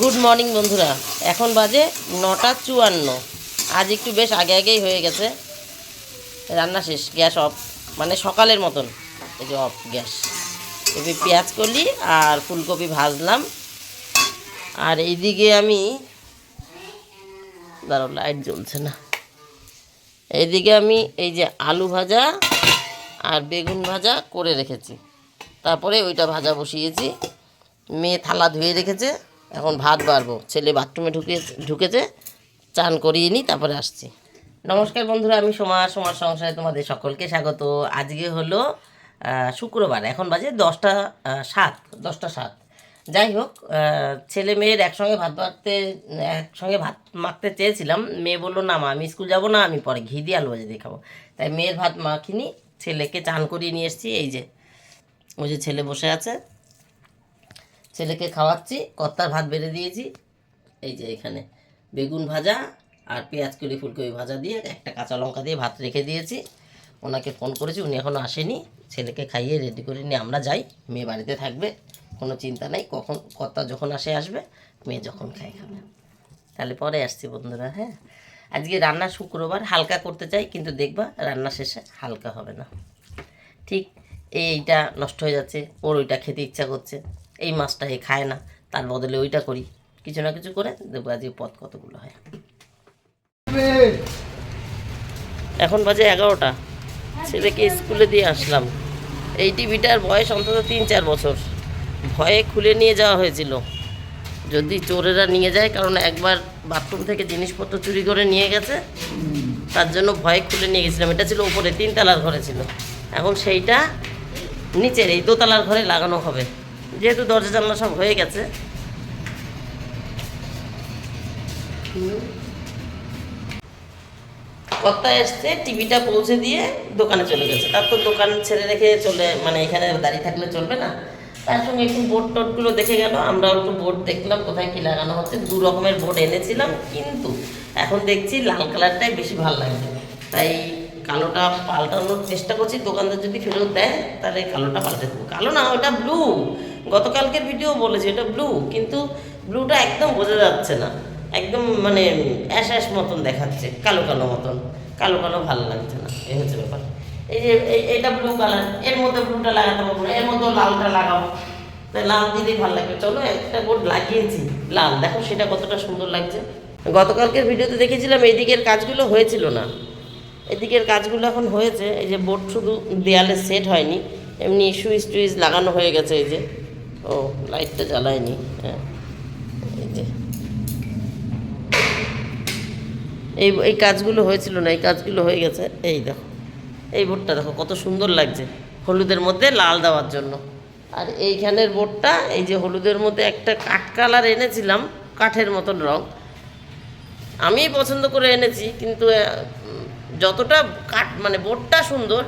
Good morning বন্ধুরা। এখন বাজে নটা চুয়ান্ন। আজ একটু বেশ আগে আগেই হয়ে গেছে। রান্না শেষ, গ্যাস অফ। মানে সকালের মতন। এই যে অফ, গ্যাস। এবার পেঁয়াজ করলি আর ফুলকপি ভাজলাম। আর এইদিকে আমি দাঁড়াও লাইট জ্বলছে না। এইদিকে আমি এই যে আলু ভাজা আর বেগুন ভাজা করে রেখেছি। তারপরে ওইটা ভাজা বসিয়েছি। মেয়ে থালা ধুয়ে রেখেছে। এখন ভাত বাড়বো। ছেলে বাথরুমে ঢুকে ঢুকেছে, চান করিয়ে নিই তারপরে আসছি। নমস্কার বন্ধুরা, আমি সোমা, সোমার সংসারে তোমাদের সকলকে স্বাগত। আজকে হলো শুক্রবার, এখন বাজে দশটা সাত দশটা সাত। যাই হোক ছেলে মেয়ের একসঙ্গে ভাত মাখতে একসঙ্গে ভাত মাখতে চেয়েছিলাম। মেয়ে বলল, না মা, আমি স্কুল যাব না, আমি পরে ঘি দিয়ে আলু ভাজা দিয়ে খাব তাই মেয়ের ভাত মাখিনি, ছেলেকে চান করিয়ে নিয়ে এসেছি। এই যে, ওই যে ছেলে বসে আছে। ছেলেকে খাওয়াচ্ছি, কর্তার ভাত বেড়ে দিয়েছি। এই যে এখানে বেগুন ভাজা আর পেঁয়াজ কলি ফুলকপি ভাজা দিয়ে একটা কাঁচা লঙ্কা দিয়ে ভাত রেখে দিয়েছি। ওনাকে ফোন করেছি, উনি এখনও আসেনি। ছেলেকে খাইয়ে রেডি করে নিয়ে আমরা যাই। মেয়ে বাড়িতে থাকবে, কোনো চিন্তা নাই। কখন কর্তা যখন আসে, আসবে। মেয়ে যখন খাই খাবে। তাহলে পরে আসছি বন্ধুরা হ্যাঁ? আজকে রান্না শুক্রবার, হালকা করতে চাই, কিন্তু দেখবা রান্না শেষে হালকা হবে না। ঠিক এইটা নষ্ট হয়ে যাচ্ছে, ওর ওইটা খেতে ইচ্ছা করছে। এই মাছটা এ খায় না, তার বদলে ওইটা করি। কিছু না কিছু করে দেখব আজকে পথ কতগুলো হয়। এখন বাজে এগারোটা। ছেলেকে স্কুলে দিয়ে আসলাম। এই টিভিটার বয়স অন্তত তিন চার বছর। ভয়ে খুলে নিয়ে যাওয়া হয়েছিল। যদি চোরেরা নিয়ে যায়, কারণ একবার বাথরুম থেকে জিনিসপত্র চুরি করে নিয়ে গেছে, তার জন্য ভয়ে খুলে নিয়ে গেছিলাম। এটা ছিল উপরে, তিনতলার ঘরে ছিল। এখন সেইটা নিচের, এই দোতলার ঘরে লাগানো হবে। যেহেতু দরজা জানলা সব হয়ে গেছে। কর্তা এসছে, টিভিটা পৌঁছে দিয়ে দোকানে চলে গেছে। তার তো দোকান ছেড়ে রেখে চলে মানে এখানে দাঁড়িয়ে থাকলে চলবে না। তার সঙ্গে একটু বোর্ড টোর্ডগুলো দেখে গেল আমরা একটু বোর্ড দেখলাম, কোথায় কী লাগানো হচ্ছে। দু রকমের বোর্ড এনেছিলাম, কিন্তু এখন দেখছি লাল কালারটাই বেশি ভালো লাগছে। তাই কালোটা পাল্টানোর চেষ্টা করছি। দোকানদার যদি ফেরত দেয়, তাহলে কালোটা পাল্টে দেবো। কালো না, ওটা ব্লু গতকালকের ভিডিও বলেছি, এটা ব্লু কিন্তু ব্লুটা একদম বোঝা যাচ্ছে না। একদম মানে অ্যাশ অ্যাশ মতন দেখাচ্ছে, কালো কালো মতন। কালো কালো ভালো লাগছে না, এই হচ্ছে ব্যাপার। এই যে এটা ব্লু কালারের মধ্যে ব্লুটা লাগাতে পারব এর মধ্যে লালটা লাগাবো তাই লাল দিলেই ভালো লাগবে। চলো, একটা বোর্ড লাগিয়েছি, লাল। দেখো সেটা কতটা সুন্দর লাগছে। গতকালকের ভিডিওতে দেখেছিলাম এইদিকের কাজগুলো হয়েছিল না। এদিকের কাজগুলো এখন হয়েছে, এই যে বোর্ড শুধু দেয়ালে সেট হয়নি, এমনি সুইচ টুইচ লাগানো হয়ে গেছে, এই যে। ও, লাইটটা জ্বালায়নি হ্যাঁ। এই যে। এই এই কাজগুলো হয়েছিল না, এই কাজগুলো হয়ে গেছে। এই দেখো, এই বোর্ডটা দেখো, কত সুন্দর লাগছে, হলুদের মধ্যে লাল দেওয়ার জন্য। আর এইখানের বোর্ডটা, এই যে হলুদের মধ্যে একটা কাঠ কালার এনেছিলাম, কাঠের মতন রং। আমি পছন্দ করে এনেছি, কিন্তু যতটা কাঠ মানে বোর্ডটা সুন্দর,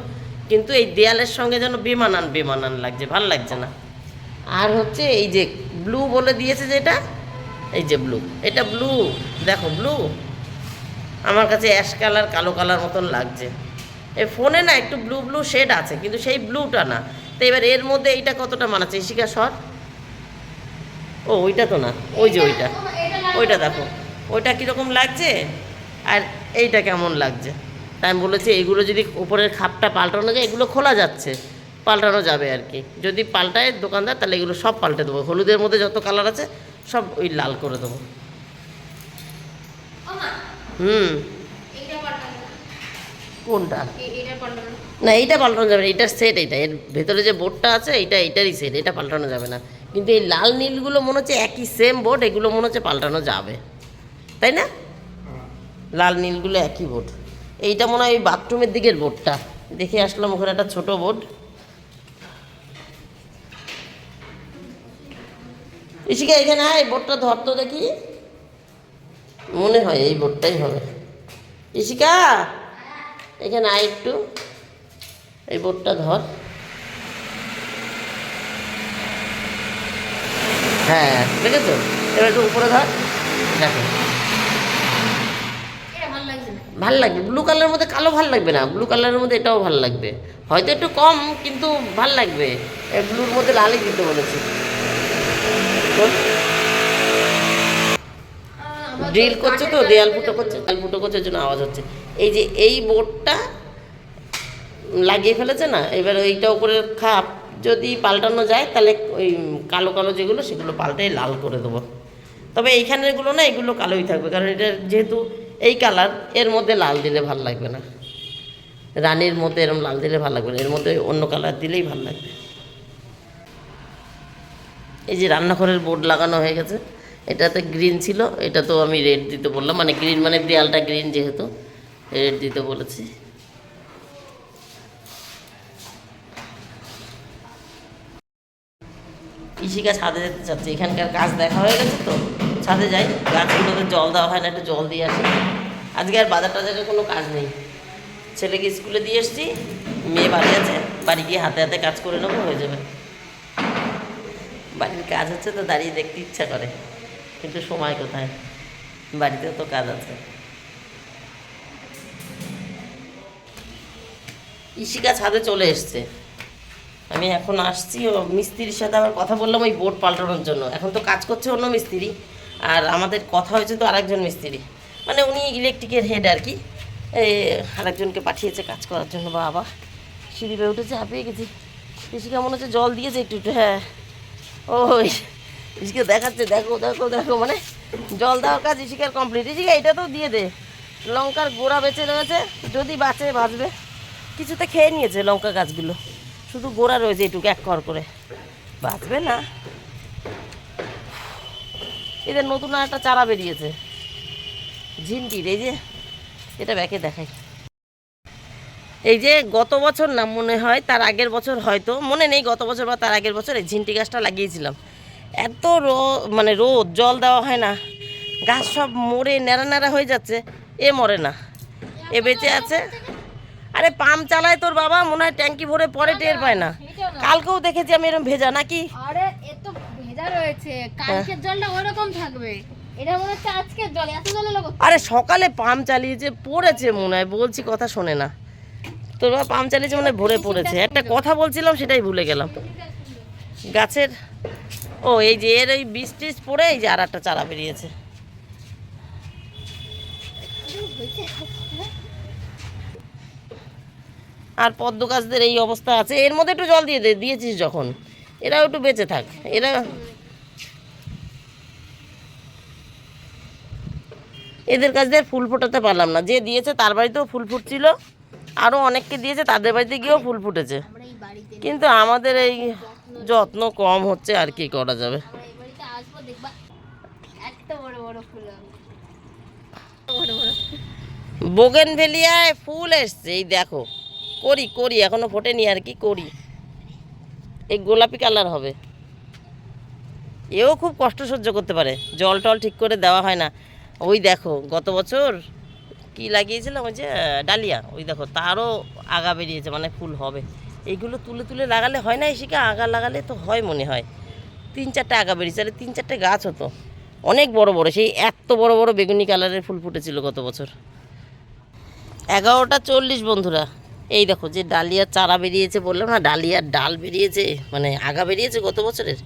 কিন্তু এই দেয়ালের সঙ্গে যেন বেমানান বেমানান লাগছে, ভালো লাগছে না। আর হচ্ছে এই যে ব্লু বলে দিয়েছে যেটা এই যে ব্লু এটা ব্লু দেখো ব্লু আমার কাছে অ্যাশ কালার কালো কালার মতন লাগছে। এই ফোনে না একটু ব্লু ব্লু শেড আছে, কিন্তু সেই ব্লুটা না। তো এবার এর মধ্যে এইটা কতটা মানাচ্ছে? ইশিকা শট ও, ওইটা তো না, ওই যে ওইটা। ওইটা দেখো, ওইটা কীরকম লাগছে? আর এইটা কেমন লাগছে? তাই আমি বলেছি, এইগুলো যদি উপরের খাপটা পাল্টানো যায়, এগুলো খোলা যাচ্ছে। পাল্টানো যাবে আর কি। যদি পাল্টায় দোকানদার তাহলে এগুলো সব পাল্টে দেবো। হলুদের মধ্যে যত কালার আছে সব ওই লাল করে দেবো। হুম। কোনটা? না। এইটা পাল্টানো যাবে না। এইটার সেট এইটা। এর ভেতরে যে বোর্ডটা আছে এইটা এইটারই সেট এটা পাল্টানো যাবে না। কিন্তু এই লাল নীলগুলো মনে হচ্ছে একই সেম বোর্ড এগুলো মনে হচ্ছে পাল্টানো যাবে। তাই না? লাল নীলগুলো একই বোর্ড এইটা মনে হয় ওই বাথরুমের দিকের বোর্ডটা দেখে আসলাম ওখানে একটা ছোট বোর্ড ইশিকা এখানে আয় বোর্ডটা ধর তো দেখি। মনে হয় এই বোর্ডটাই হবে। ইশিকা এখানে আয় একটু। এই বোর্ডটা ধর। হ্যাঁ। দেখেছ? এবার একটু উপরে ধর। দেখো। ভালো লাগবে। ব্লু কালারের মধ্যে কালো ভালো লাগবে না। ব্লু কালারের মধ্যে এটাও ভালো লাগবে। হয়তো একটু কম কিন্তু ভালো লাগবে। ব্লুর মধ্যে লালই দিতে বলেছি। ড্রিল করছে তো, দেয়াল ফুটো করছে, দেয়াল ফুটো করছে জন্য আওয়াজ হচ্ছে। এই যে এই বোর্ডটা লাগিয়ে ফেলেছে না, এবার ওইটা উপরের খাপ যদি পাল্টানো যায়, তাহলে ওই কালো কালো যেগুলো, সেগুলো পাল্টাই লাল করে দেবো। তবে এইখানেরগুলো না, এগুলো কালোই থাকবে, কারণ এটা যেহেতু এই কালার, এর মধ্যে লাল দিলে ভালো লাগবে না। রানীর মধ্যে এরকম লাল দিলে ভালো লাগবে না, এর মধ্যে অন্য কালার দিলেই ভালো লাগবে। এই যে রান্নাঘরের বোর্ড লাগানো হয়ে গেছে, এটাতে গ্রিন ছিল এটা তো আমি রেড দিতে বললাম মানে গ্রিন মানে দেয়ালটা গ্রিন যেহেতু রেড দিতে বলেছি। কৃষিকা ছাদে যেতে চাচ্ছি, এখানকার গাছ দেখা হয়ে গেছে তো, ছাদে যাই, গাছগুলোতে জল দেওয়া হয় না, একটু জল দিয়ে আসি। আজকে আর বাজার টাজারের কোনো কাজ নেই। ছেলেকে স্কুলে দিয়ে এসছি, মেয়ে বাড়ি আছে, বাড়ি গিয়ে হাতে হাতে কাজ করে নেব, হয়ে যাবে। বাড়ির কাজ হচ্ছে তো দাঁড়িয়ে দেখতে ইচ্ছা করে। কিন্তু সময় কোথায়? বাড়িতেও তো কাজ আছে। ইশিকা ছাদে চলে এসছে। আমি এখন আসছি, ও মিস্ত্রির সাথে আবার কথা বললাম ওই বোর্ড পাল্টানোর জন্য। এখন তো কাজ করছে অন্য মিস্ত্রি, আর আমাদের কথা হয়েছে তো আরেকজন মিস্ত্রি। মানে উনি ইলেকট্রিকের হেড আর কি। আরেকজনকে পাঠিয়েছে কাজ করার জন্য বাবা। সিঁড়ি বেয়ে উঠেছে, হাঁপিয়ে গেছি। কৃষিকা মনে হচ্ছে জল দিয়েছে একটু একটু হ্যাঁ। ওই ইসকে দেখাচ্ছে, দেখো দেখো দেখো মানে জল দেওয়ার কাজ ইশিকার কমপ্লিট ইশিকা এটা তো দিয়ে দে। লঙ্কার গোড়া বেঁচে রয়েছে যদি বাঁচে, বাঁচবে। কিছুতে খেয়ে নিয়েছে লঙ্কা গাছগুলো। শুধু গোড়া রয়েছে এটুকু এক কর করে। বাঁচবে না। এদের নতুন একটা চারা বেরিয়েছে। ঝিনটির, এই যে, এটা ব্যাকে দেখাই। এই যে গত বছর না মনে হয় তার আগের বছর হয়তো মনে নেই গত বছর বা তার আগের বছর এই ঝিনটি গাছটা লাগিয়েছিলাম। এত রো মানে রোদ জল দেওয়া হয় না। গাছ সব মরে ন্যাড়া ন্যাড়া হয়ে যাচ্ছে এ মরে না। এ বেঁচে আছে। আরে পাম্প চালায় তোর বাবা মনে হয় ট্যাঙ্কি ভরে পরে টের পায় না। কালকেও দেখেছি আমি এরকম ভেজা নাকি? আরে এ তো ভেজা রয়েছে। কালকের জলটা ওরকম থাকবে। আরে সকালে পাম্প চালিয়েছে পড়েছে মনে হয় বলছি কথা শোনে না। তোর বাবা পাম্প চালিয়েছে মনে ভরে পড়েছে। একটা কথা বলছিলাম, সেটাই ভুলে গেলাম। গাছের, ও, এই যে এর ওই বীজ টিজ পড়ে, এই যে আর একটা চারা বেরিয়েছে। আর পদ্ম গাছদের এই অবস্থা আছে। এর মধ্যে একটু জল দিয়ে দে, দিয়েছিস যখন। এরাও একটু বেঁচে থাক। এরা এদের কাছ দিয়ে ফুল ফোটাতে পারলাম না। যে দিয়েছে, তার বাড়িতেও ফুল ফুটছিল। আরও অনেককে দিয়েছে, তাদের বাড়িতে গিয়েও ফুল ফুটেছে। কিন্তু আমাদের এই যত্ন কম হচ্ছে, আর কি করা যাবে? বোগেন ভেলিয়ায় ফুল এসছে, এই দেখো। করি করি, এখনও ফোটেনি, আর কি করি? এই গোলাপি কালার হবে। এও খুব কষ্ট সহ্য করতে পারে। জল টল ঠিক করে দেওয়া হয় না। ওই দেখো, গত বছর কি লাগিয়েছিলাম ওই যে ডালিয়া? ওই দেখো, তারও আগা বেরিয়েছে মানে ফুল হবে। এইগুলো তুলে তুলে লাগালে হয় না এসিকে আগা লাগালে তো হয় মনে হয়। তিন চারটে আগা বেরিয়েছে তাহলে তিন চারটে গাছ হতো। অনেক বড় বড়, সেই এত বড় বড় বেগুনি কালারের ফুল ফুটেছিল গত বছর। এগারোটা চল্লিশ বন্ধুরা, এই দেখো যে ডালিয়ার চারা বেরিয়েছে বললাম না, ডালিয়ার ডাল বেরিয়েছে মানে আগা বেরিয়েছে গত বছরের।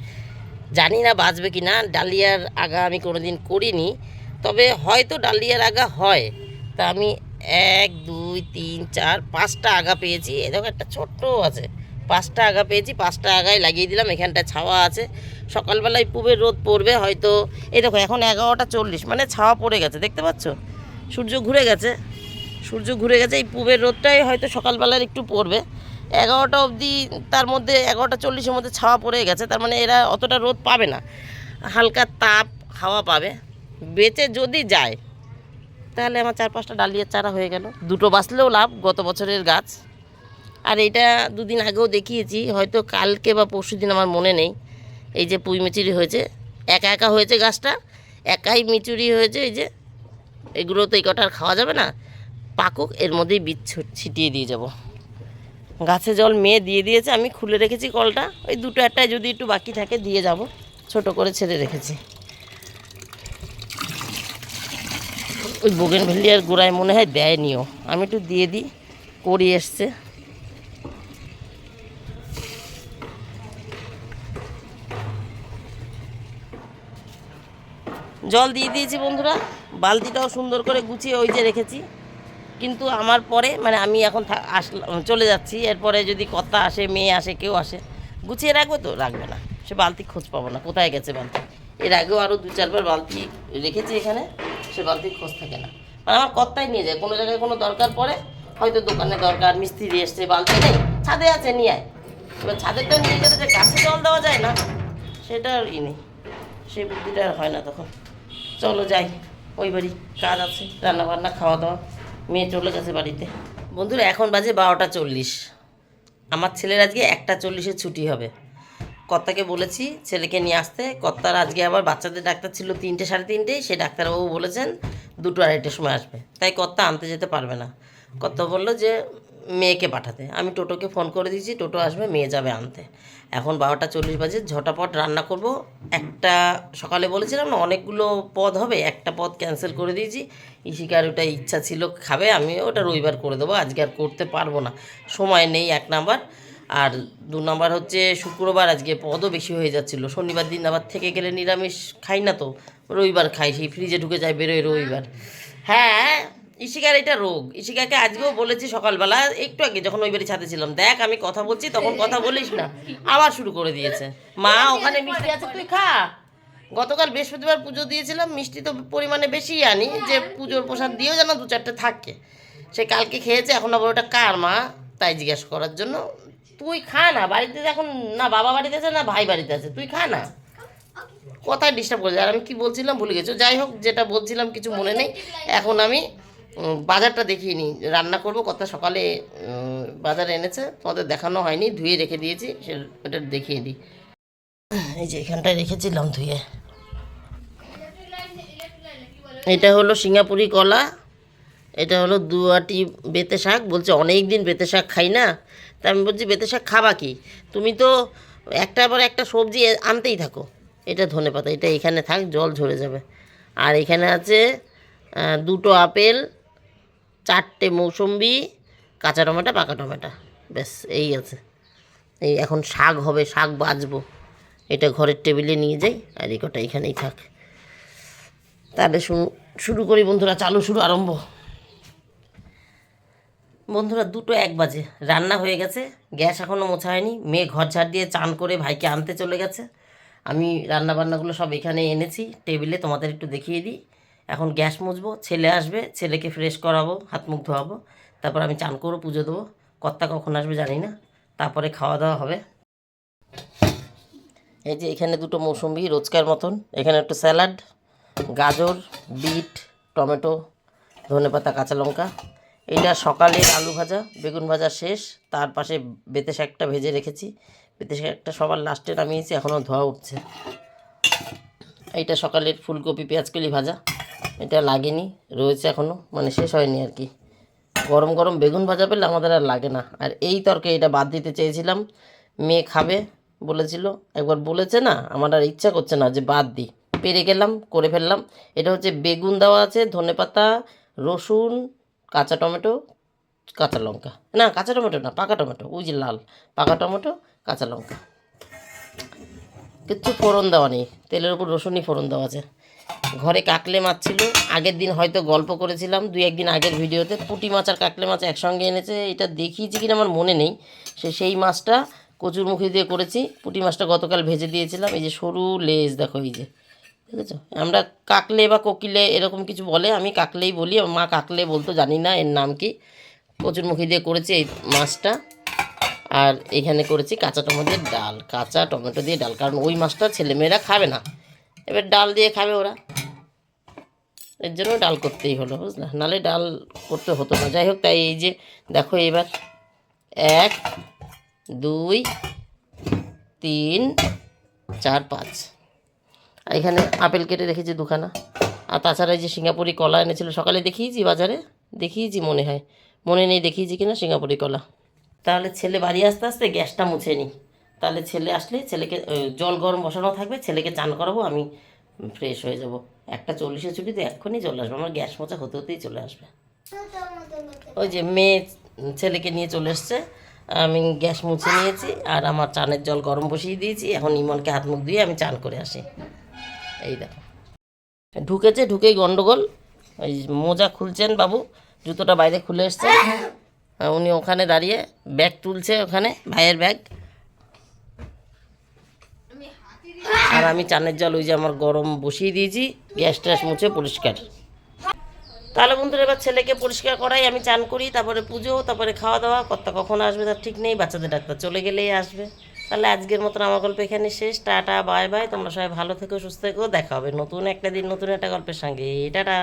জানি না বাঁচবে কি না ডালিয়ার আগা আমি কোনোদিন করিনি, তবে হয়তো ডালিয়ার আগা হয়। তা আমি এক, দুই, তিন, চার, পাঁচটা আগা পেয়েছি। দেখো একটা ছোট্ট আছে। পাঁচটা আগা পেয়েছি, পাঁচটা আগায় লাগিয়ে দিলাম। এখানটা ছাওয়া আছে। সকালবেলায় পুবের রোদ পড়বে, হয়তো এই দেখো এখন এগারোটা চল্লিশ মানে ছাওয়া পড়ে গেছে, দেখতে পাচ্ছ? সূর্য ঘুরে গেছে, সূর্য ঘুরে গেছে। এই পূবের রোদটাই হয়তো সকালবেলার একটু পড়বে। এগারোটা অবধি তার মধ্যে এগারোটা চল্লিশের মধ্যে ছাওয়া পড়ে গেছে, তার মানে এরা অতটা রোদ পাবে না। হালকা তাপ হাওয়া পাবে। বেঁচে যদি যায় তাহলে আমার চার পাঁচটা ডালিয়ার চারা হয়ে গেল। দুটো বাঁচলেও লাভ, গত বছরের গাছ। আর এটা দুদিন আগেও দেখিয়েছি, হয়তো কালকে বা পরশু দিন আমার মনে নেই। এই যে পুঁই মিচুরি হয়েছে, একা একা হয়েছে গাছটা, একাই মিচুরি হয়েছে এই যে। এগুলো তো এই কটা আর খাওয়া যাবে না। পাকুক, এর মধ্যেই বীজ ছিটিয়ে দিয়ে যাব। গাছে জল মেয়ে দিয়ে দিয়েছে, আমি খুলে রেখেছি কলটা। ওই দুটো একটায় যদি একটু বাকি থাকে, দিয়ে যাব। ছোট করে ছেড়ে রেখেছি। ওই বোগেন ভেলিয়ার গোড়ায় মনে হয় দেয়নিও আমি একটু দিয়ে দিই করি এসছে। জল দিয়ে দিয়েছি বন্ধুরা, বালতিটাও সুন্দর করে গুছিয়ে ওই যে রেখেছি। কিন্তু আমার পরে মানে আমি এখন আসলাম চলে যাচ্ছি, এরপরে যদি কর্তা আসে, মেয়ে আসে, কেউ আসে, গুছিয়ে রাখবে তো? রাখবে না। সে বালতি খোঁজ পাবো না। কোথায় গেছে বালতি? এর আগেও আরও দু চারবার বালতি রেখেছি এখানে। সে বালতির খোঁজ থাকে না। মানে আমার কর্তাই নিয়ে যায়, কোনো জায়গায় কোনো দরকার পড়ে, হয়তো দোকানে দরকার, মিস্ত্রি এসছে, বালতি নেই, ছাদে আছে, নিয়ে আয়। এবার ছাদের তো নিয়ে গেলে যে গাছে জল দেওয়া যায় না, সেটা আর ই নেই। সেই বুদ্ধিটা আর হয় না তখন। চলো যাই, ওই বাড়ি, কাজ আছে রান্না বান্না খাওয়া দাওয়া মেয়ে চলে গেছে বাড়িতে। বন্ধুরা, এখন বাজে বারোটা চল্লিশ। আমার ছেলের আজকে একটা চল্লিশে ছুটি হবে। কর্তাকে বলেছি ছেলেকে নিয়ে আসতে। কর্তার আজকে আবার বাচ্চাদের ডাক্তার ছিল তিনটে, সাড়ে তিনটে, সে ডাক্তারবাবু বলেছেন দুটো আড়াইটের সময় আসবে। তাই কর্তা আনতে যেতে পারবে না। কর্তা বলল যে, মেয়েকে পাঠাতে। আমি টোটোকে ফোন করে দিয়েছি, টোটো আসবে, মেয়ে যাবে আনতে। এখন বারোটা চল্লিশ বাজে, ঝটাপট রান্না করব। একটা, সকালে বলেছিলাম না, অনেকগুলো পদ হবে, একটা পদ ক্যান্সেল করে দিয়েছি। ইশিকার ওটা ইচ্ছা ছিল, খাবে আমি ওটা রবিবার করে দেবো, আজকে আর করতে পারব না। সময় নেই এক নাম্বার। আর দু নম্বর হচ্ছে শুক্রবার আজকে পদও বেশি হয়ে যাচ্ছিল। শনিবার দিন আবার থেকে গেলে নিরামিষ খাই না তো, রবিবার খাই, সেই ফ্রিজে ঢুকে যায় বেরোয় রবিবার। হ্যাঁ ইশিকার এটা রোগ। ইশিকাকে আজকেও বলেছি সকালবেলা, একটু আগে যখন ওই বাড়ি ছাদে ছিলাম, দেখ আমি কথা বলছি, তখন কথা বলিস না, আবার শুরু করে দিয়েছে। মা, ওখানে মিষ্টি আছে, তুই খা। গতকাল বৃহস্পতিবার পুজো দিয়েছিলাম, মিষ্টি তো পরিমাণে বেশি আনি, যে পুজোর প্রসাদ দিয়েও যেন দু চারটে থাকে। সে কালকে খেয়েছে, এখন আবার ওটা কার মা? তাই জিজ্ঞাসা করার জন্য তুই খা না, বাড়িতে এখন না বাবা বাড়িতে আছে, না ভাই বাড়িতে আছে, তুই খা না। কথায় ডিস্টার্ব করেছে আর আমি কি বলছিলাম, ভুলে গেছো? যাই হোক, যেটা বলছিলাম, কিছু মনে নেই। এখন আমি বাজারটা দেখিয়ে নিই। রান্না করব, কথা সকালে বাজারে এনেছে, তোমাদের দেখানো হয়নি, ধুয়ে রেখে দিয়েছি, সে ওটা দেখিয়ে দিই। এই যে এখানটায় রেখেছিলাম ধুয়ে। এটা হলো সিঙ্গাপুরি কলা, এটা হলো দুয়াটি বেতে শাক। বলছে অনেক দিন বেতে শাক খাই না। তা আমি বলছি বেতে শাক খাবা কি? তুমি তো একটার পর একটা সবজি আনতেই থাকো। এটা ধনে পাতা, এটা এখানে থাক, জল ঝরে যাবে। আর এখানে আছে দুটো আপেল, চারটে মৌসম্বি, কাঁচা টমেটো, পাকা টমেটো। ব্যাস, এই আছে। এই এখন শাক হবে, শাক বাজবো এটা ঘরের টেবিলে নিয়ে যাই, আর এই কটা এখানেই থাক। তাহলে শুরু করি বন্ধুরা, চালু, শুরু আরম্ভ। বন্ধুরা, দুটো এক বাজে। রান্না হয়ে গেছে, গ্যাস এখনও মোছা হয়নি। মেয়ে ঘর ঝাড় দিয়ে চান করে ভাইকে আনতে চলে গেছে। আমি রান্না বান্নাগুলো সব এখানে এনেছি, টেবিলে তোমাদের একটু দেখিয়ে দিই। এখন গ্যাস মুছবো, ছেলে আসবে, ছেলেকে ফ্রেশ করাবো, হাত মুখ ধোয়াবো, তারপর আমি চান করব, পুজো দেবো। কর্তা কখন আসবে জানি না, তারপরে খাওয়া দাওয়া হবে। এই যে এখানে দুটো মৌসুম্বি রোজকার মতন, এখানে একটু স্যালাড, গাজর, বিট, টমেটো, ধনেপাতা, কাঁচা লঙ্কা। এটা সকালের আলু ভাজা, বেগুন ভাজা শেষ, তার পাশে বেতে শাকটা ভেজে রেখেছি। বেতে শাকটা সবার লাস্টে নামিয়েছি এখনও ধোয়া উঠছে। এইটা সকালের ফুলকপি পেঁয়াজকলি ভাজা। এটা লাগেনি, রয়েছে এখনও মানে শেষ হয়নি আর কি। গরম গরম বেগুন ভাজা পেলে আমাদের আর লাগে না। আর এই তর্কে এটা বাদ দিতে চেয়েছিলাম, মেয়ে খাবে বলেছিল। একবার বলেছে না, আমার আর ইচ্ছা করছে না যে বাদ দিই। পেরে গেলাম, করে ফেললাম। এটা হচ্ছে বেগুন দেওয়া আছে, ধনেপাতা, রসুন কাঁচা টমেটো, কাঁচা লঙ্কা। না, কাঁচা টমেটো না, পাকা টমেটো, ওই যে লাল। পাকা টমেটো, কাঁচা লঙ্কা। কিচ্ছু ফোড়ন দেওয়া নেই। তেলের উপর রসুনই ফোড়ন দেওয়া আছে। ঘরে কাকলে মাছ ছিল। আগের দিন হয়তো গল্প করেছিলাম, দুই একদিন আগের ভিডিওতে। পুঁটি মাছ আর কাকলে মাছ একসঙ্গে এনেছে, এটা দেখিয়েছি কিনা আমার মনে নেই। সে সেই মাছটা কচুর মুখি দিয়ে করেছি। পুঁটি মাছটা গতকাল ভেজে দিয়েছিলাম। এই যে সরু লেজ, দেখো এই যে। দেখেছ আমরা কাকলে বা কোকিলে এরকম কিছু বলে, আমি কাকলেই বলি মা কাকলে বলতো, জানি না এর নাম কি। কচুর মুখি দিয়ে করেছি এই মাছটা, আর এখানে করেছি কাঁচা টমেটো দিয়ে ডাল, কাঁচা টমেটো দিয়ে ডাল, কারণ ওই মাছটা ছেলেমেয়েরা খাবে না। এবার ডাল দিয়ে খাবে ওরা। এর জন্য ডাল করতেই হলো, বুঝলা? নালে ডাল করতে হতো না। যাই হোক, তাই এই যে দেখো এবার এক, দুই, তিন, চার, পাঁচ। এখানে আপেল কেটে রেখেছি দুখানা। আর তাছাড়া এই যে সিঙ্গাপুরি কলা এনেছিল, সকালে দেখিয়েছি বাজারে, দেখিয়েছি মনে হয়। মনে নেই দেখিয়েছি কিনা, সিঙ্গাপুরি কলা। তাহলে ছেলে বাড়ি আসতে আসতে গ্যাসটা মুছে নিই তাহলে ছেলে আসলে ছেলেকে জল গরম বসানো থাকবে, ছেলেকে চান করাবো, আমি ফ্রেশ হয়ে যাব। একটা চল্লিশে ছুটিতে এক্ষুনি চলে আসবে, আমার গ্যাস মোছা হতে হতেই চলে আসবে। ওই যে মেয়ে ছেলেকে নিয়ে চলে এসছে, আমি গ্যাস মুছে নিয়েছি, আর আমার চানের জল গরম বসিয়ে দিয়েছি, এখন ইমনকে হাত মুখ দিয়ে আমি চান করে আসি। এই দেখো। ঢুকেছে, ঢুকেই গন্ডগোল। ওই মোজা খুলছেন বাবু, জুতোটা বাইরে খুলে এসছে। উনি ওখানে দাঁড়িয়ে ব্যাগ তুলছে ওখানে, ভাইয়ের ব্যাগ। আর আমি চানের জল ওই যে আমার গরম বসিয়ে দিয়েছি, গ্যাস ট্যাস মুছে পরিষ্কার। তাহলে বন্ধুরা, এবার ছেলেকে পরিষ্কার করাই, আমি চান করি, তারপরে পুজো, তারপরে খাওয়া দাওয়া কর্তা কখন আসবে তার ঠিক নেই, বাচ্চাদের ডাক্তার চলে গেলেই আসবে। তাহলে আজকের মতন আমার গল্প এখানে শেষ। Tata, bye bye. তোমরা সবাই ভালো থেকো, সুস্থ থেকো। দেখা হবে নতুন একটা দিন, নতুন একটা গল্পের সঙ্গে। টাটা।